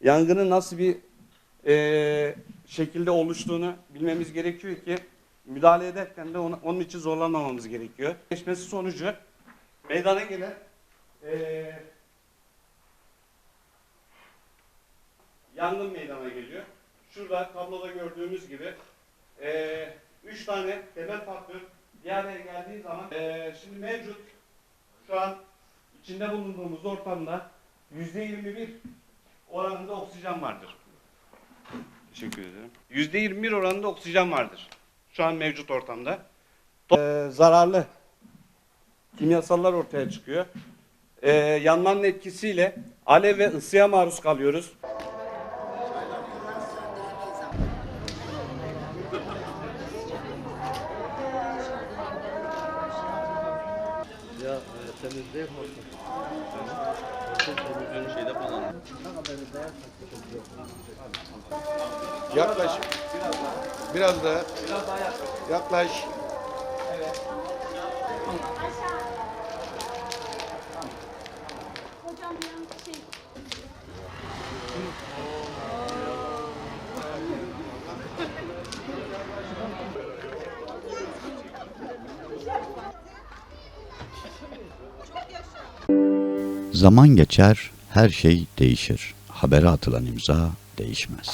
yangının nasıl bir e, şekilde oluştuğunu bilmemiz gerekiyor ki müdahale ederken de onu- onun için zorlanmamamız gerekiyor. Geçmesi sonucu meydana gelen e, yangın meydana geliyor. Şurada tabloda gördüğümüz gibi e, üç tane temel faktör bir araya geldiği zaman e, şimdi mevcut şu an içinde bulunduğumuz ortamda yüzde 21 oranında oksijen vardır. Teşekkür ederim. Yüzde 21 oranında oksijen vardır. Şu an mevcut ortamda. E, zararlı kimyasallar ortaya çıkıyor. E, yanmanın etkisiyle alev ve ısıya maruz kalıyoruz. Ya temizliğe Yaklaş. Biraz daha. Yaklaş. Hocam yan şey Zaman geçer, her şey değişir. Habere atılan imza değişmez.